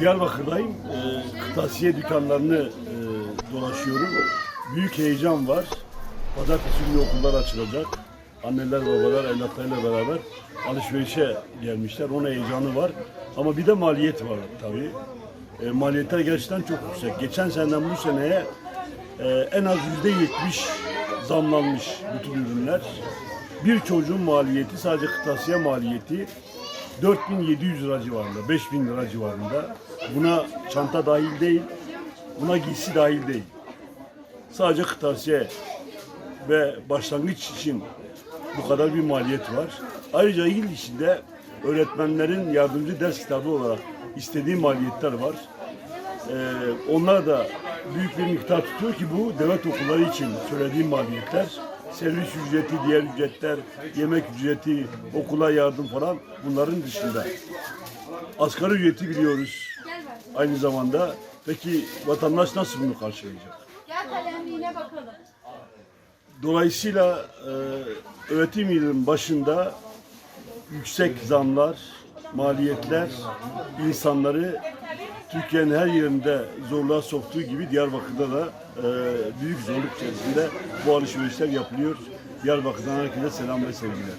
Diyarbakır'dayım. Ee, kırtasiye dükkanlarını e, dolaşıyorum. Büyük heyecan var. Pazartesi günü okullar açılacak. Anneler babalar evlatlarıyla beraber alışverişe gelmişler. Onun heyecanı var. Ama bir de maliyet var tabii. E, maliyetler gerçekten çok yüksek. Geçen seneden bu seneye e, en az yüzde yetmiş zamlanmış bütün ürünler. Bir çocuğun maliyeti sadece kırtasiye maliyeti 4700 lira civarında, 5000 lira civarında. Buna çanta dahil değil, buna giysi dahil değil. Sadece kırtasiye ve başlangıç için bu kadar bir maliyet var. Ayrıca yıl içinde öğretmenlerin yardımcı ders kitabı olarak istediği maliyetler var. Ee, onlar da büyük bir miktar tutuyor ki bu devlet okulları için söylediğim maliyetler. Servis ücreti, diğer ücretler, yemek ücreti, okula yardım falan bunların dışında. Asgari ücreti biliyoruz aynı zamanda. Peki vatandaş nasıl bunu karşılayacak? Gel kalemliğine bakalım. Dolayısıyla e, öğretim yılının başında yüksek zamlar, maliyetler insanları Türkiye'nin her yerinde zorluğa soktuğu gibi Diyarbakır'da da e, büyük zorluk içerisinde bu alışverişler yapılıyor. Diyarbakır'dan herkese selam ve sevgiler.